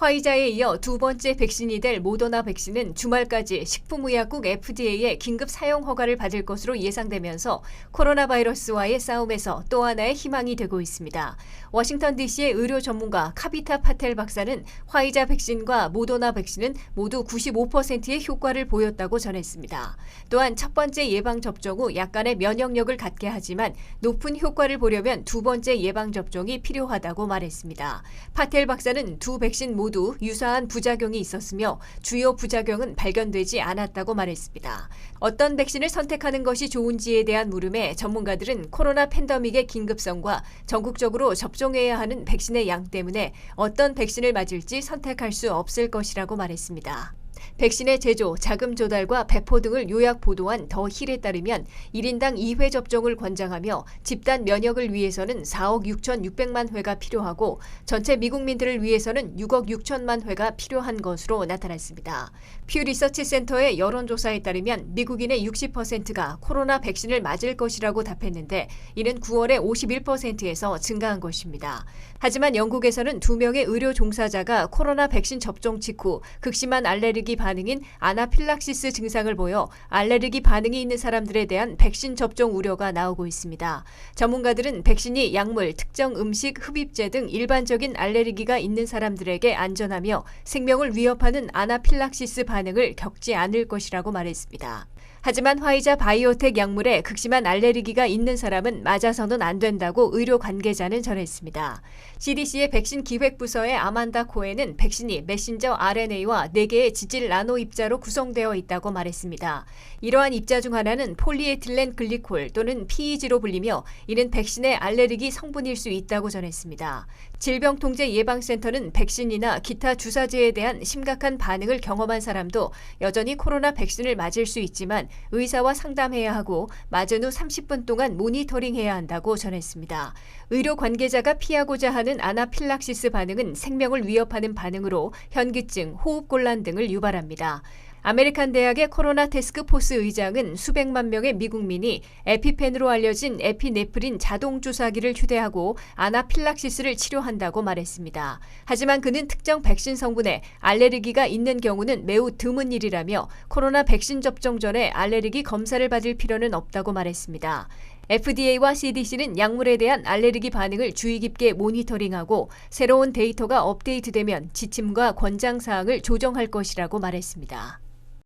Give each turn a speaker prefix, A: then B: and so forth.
A: 화이자에 이어 두 번째 백신이 될 모더나 백신은 주말까지 식품의약국 FDA의 긴급 사용 허가를 받을 것으로 예상되면서 코로나 바이러스와의 싸움에서 또 하나의 희망이 되고 있습니다. 워싱턴 DC의 의료 전문가 카비타 파텔 박사는 화이자 백신과 모더나 백신은 모두 95%의 효과를 보였다고 전했습니다. 또한 첫 번째 예방 접종 후 약간의 면역력을 갖게 하지만 높은 효과를 보려면 두 번째 예방 접종이 필요하다고 말했습니다. 파텔 박사는 두 백신 모두 유사한 부작용이 있었으며 주요 부작용은 발견되지 않았다고 말했습니다. 어떤 백신을 선택하는 것이 좋은지에 대한 물음에 전문가들은 코로나 팬데믹의 긴급성과 전국적으로 접종해야 하는 백신의 양 때문에 어떤 백신을 맞을지 선택할 수 없을 것이라고 말했습니다. 백신의 제조, 자금 조달과 배포 등을 요약 보도한 더 힐에 따르면 1인당 2회 접종을 권장하며 집단 면역을 위해서는 4억 6,600만 회가 필요하고 전체 미국민들을 위해서는 6억 6천만 회가 필요한 것으로 나타났습니다. 퓨 리서치 센터의 여론조사에 따르면 미국인의 60%가 코로나 백신을 맞을 것이라고 답했는데 이는 9월에 51%에서 증가한 것입니다. 하지만 영국에서는 두 명의 의료 종사자가 코로나 백신 접종 직후 극심한 알레르기 반 응인 아나필락시스 증상을 보여 알레르기 반응이 있는 사람들에 대한 백신 접종 우려가 나오고 있습니다. 전문가들은 백신이 약물, 특정 음식, 흡입제 등 일반적인 알레르기가 있는 사람들에게 안전하며 생명을 위협하는 아나필락시스 반응을 겪지 않을 것이라고 말했습니다. 하지만 화이자 바이오텍 약물에 극심한 알레르기가 있는 사람은 맞아서는 안 된다고 의료 관계자는 전했습니다. CDC의 백신 기획부서의 아만다 코에는 백신이 메신저 RNA와 4개의 지질 나노 입자로 구성되어 있다고 말했습니다. 이러한 입자 중 하나는 폴리에틸렌 글리콜 또는 PEG로 불리며 이는 백신의 알레르기 성분일 수 있다고 전했습니다. 질병통제예방센터는 백신이나 기타 주사제에 대한 심각한 반응을 경험한 사람도 여전히 코로나 백신을 맞을 수 있지만 의사와 상담해야 하고 맞은 후 30분 동안 모니터링해야 한다고 전했습니다. 의료 관계자가 피하고자 하는 아나필락시스 반응은 생명을 위협하는 반응으로 현기증, 호흡곤란 등을 유발 합니다. 아메리칸 대학의 코로나 테스크포스 의장은 수백만 명의 미국민이 에피펜으로 알려진 에피네프린 자동 주사기를 휴대하고 아나필락시스를 치료한다고 말했습니다. 하지만 그는 특정 백신 성분에 알레르기가 있는 경우는 매우 드문 일이라며 코로나 백신 접종 전에 알레르기 검사를 받을 필요는 없다고 말했습니다. FDA와 CDC는 약물에 대한 알레르기 반응을 주의 깊게 모니터링하고 새로운 데이터가 업데이트되면 지침과 권장 사항을 조정할 것이라고 말했습니다.